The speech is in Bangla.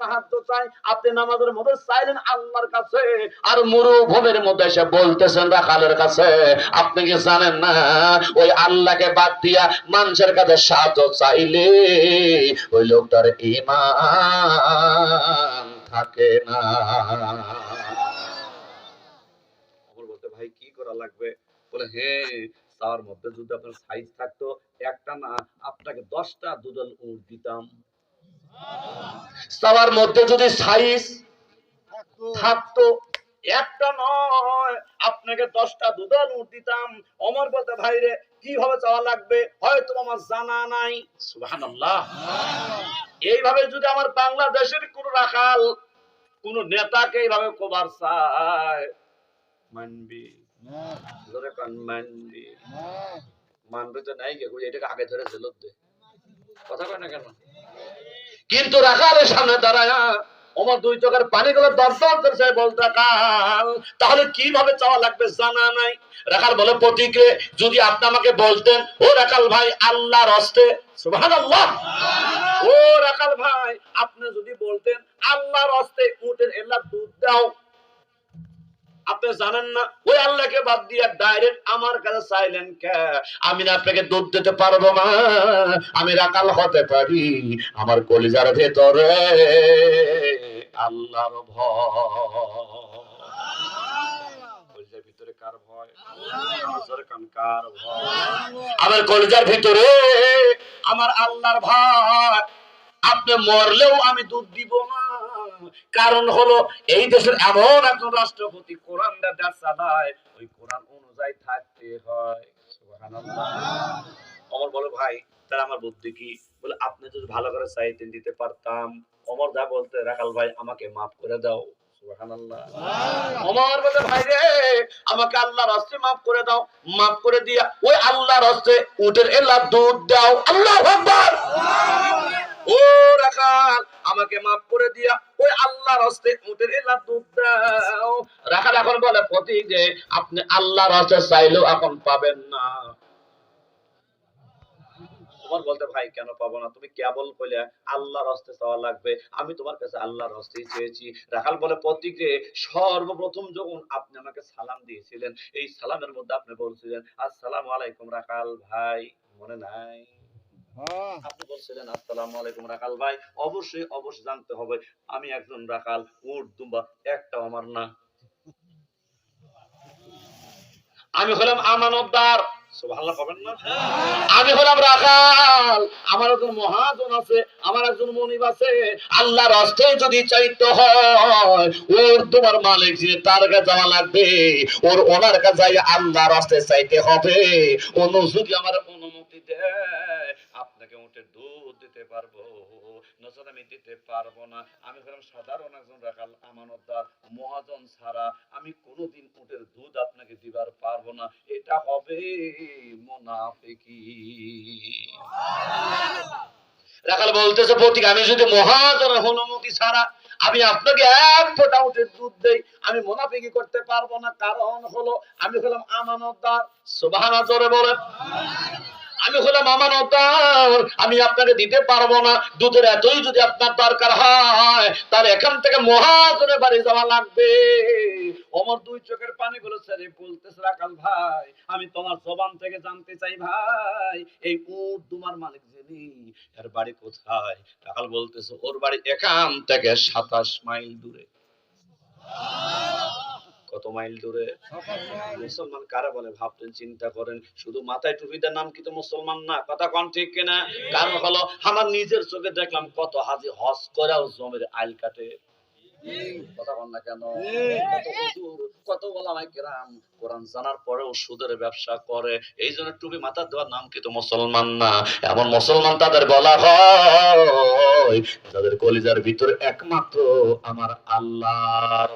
সাহায্য চাই। আপনি নামাজের মধ্যে চাইলেন আল্লাহর কাছে, আর মরুভূমির মধ্যে এসে বলতেছেন, রাখালের কাছে, আপনি কি জানেন না? ওই আল্লাহকে বাদ দিয়া মানুষের কাছে সাহায্য চাইলে ওই লোকটার ইমান থাকে না। লাগবে? বলে হ্যাঁ তার মধ্যে যদি আপনার সাইজ থাকতো, একটা না, আপনাকে দশটা দুদল উঠ দিতাম। তাওয়ার মধ্যে যদি সাইজ থাকতো, একটা নয়, আপনাকে দশটা দুদল উঠ দিতাম। অমর বলতে ভাই রে কীভাবে চাওয়া লাগবে? হয়তো আমার জানা নাই। সুবহানাল্লাহ। এইভাবে যদি আমার বাংলাদেশের কোন রাখাল, কোন নেতাকে এইভাবে কবার চায়, মানবি। মানবি। মানবে তো নাই গে এটাকে আগে ধরে জেলত দে। কথা কয় না কেন? কিন্তু রাখালের সামনে দাঁড়ায় আমার দুই চোখের পানি গুলো দর্শন করছে বলতে কাল তাহলে কীভাবে চাওয়া লাগবে জানা নাই? রাখাল বলে প্রতীকে যদি আপনি আমাকে বলতেন, ও রাখাল ভাই, আল্লাহর হস্তে ও রাখাল ভাই, আপনি যদি বলতেন, আল্লাহর অস্তে উঠেন এলা দুধ দাও আপনি জানেন না? ওই আল্লাহকে বাদ দিয়ে ডাইরেক্ট আমার কাছে চাইলেন কে? আমি না আপনাকে দুধ দিতে পারব না। আমি রাকাল হতে পারি। আমার কলিজার ভেতরে আল্লাহর ভয়। ভিতরে কার ভয়? আমার কলিজার ভিতরে আমার আল্লাহর ভয়। আপনি মরলেও আমি দুধ দিব না। কারণ হলো, এই দেশের এমন একজন রাষ্ট্রপতি, কোরআন দেশ চালায় ওই কোরআন অনুযায়ী থাকতে হয়। অমর বলে, ভাই, তার আমার বুদ্ধি কি? বলে, আপনি যদি ভালো করে চাইতেন দিতে পারতাম। অমর যা বলতে, রাখাল ভাই, আমাকে মাফ করে দাও। আমাকে আল্লাহর হস্তে মাফ করে দাও। মাফ করে দিয়া, ওই আল্লাহর হস্তে উটের এলা দুধ দাও। আল্লাহ আমাকে মাফ করে দিয়া, ওই আল্লাহর হস্তে উটের এলা দুধ দাও। রাখাল এখন বলে প্রতি যে, আপনি আল্লাহর হস্তে চাইলেও এখন পাবেন না। তোমার বলতে, ভাই, কেন পাবো না? তুমি কেবল কইলে আল্লাহর হস্তে চাওয়া লাগবে। আমি তোমার কাছে আল্লাহর হস্তেই চেয়েছি। রাখাল বলে প্রতীকে সর্বপ্রথম যখন আপনি আমাকে সালাম দিয়েছিলেন, এই সালামের মধ্যে আপনি বলছিলেন, আসসালামু আলাইকুম রাখাল ভাই, মনে নাই আপনি বলছিলেন, আসসালামু আলাইকুম রাখাল ভাই। অবশ্যই অবশ্যই জানতে হবে, আমি একজন রাখাল উট, দুম্বা, একটাও আমার না। আমি হলাম আমানতদার। আমি হলাম রাখাল আমার একজন মহাজন আছে, আমার একজন মনিব আছে। আল্লাহর হস্তে যদি চাইতে হয়, ওর তোমার মালিক যে তার কাছে যাওয়া লাগবে। ওর ওনার কাছে যাই আল্লাহর হস্তে চাইতে হবে। অনু যদি আমার অনুমতি দেয় আপনাকে উঠে দুধ দিতে পারব নচেত আমি দিতে পারব না। আমি হলাম সাধারণ একজন রাখাল আমানতদার, মহাজন ছাড়া। আমি কোনোদিন উটের দুধ আপনাকে দিবার পারব না। এটা হবে মোনাফিকি। রাখাল বলতেছে আমি যদি অনুমতি ছাড়া, আমি আপনাকে এক উটের দুধ দেই। আমি মোনাফিকি করতে পারব না। কারণ হলো, আমি হলাম আমানতদার। সুবহানাল্লাহ, জোরে বলেন। আমি হলাম আমানতার আমি আপনাকে দিতে পারব না। দুধের এতই যদি আপনার দরকার হয়, তার এখান থেকে মহাজনে বাড়ি যাওয়া লাগবে। অমর দুই চোখের পানি গুলো ছেড়ে বলতেছে রাখাল ভাই, আমি তোমার জবান থেকে জানতে চাই ভাই, এই উট তোমার মালিক যিনি, এর বাড়ি কোথায়? বলতেছে, ওর বাড়ি এখান থেকে সাতাশ মাইল দূরে। কত মাইল দূরে? মুসলমান কারা বলে? ভাবতেন, চিন্তা করেন। শুধু মাথায় টুপিদের নাম কিন্তু মুসলমান না? কথা কোন ঠিক কিনা? কারণ হলো, আমার নিজের চোখে দেখলাম কত হাজি হজ করেও জমির আইল কাটে। জানার পরেও ব্যবসা করে। এই জন্য টুপি দেওয়ার নাম মুসলমান না? এমন মুসলমান তাদের যাদের কলিজার ভিতরে একমাত্র আমার আল্লাহর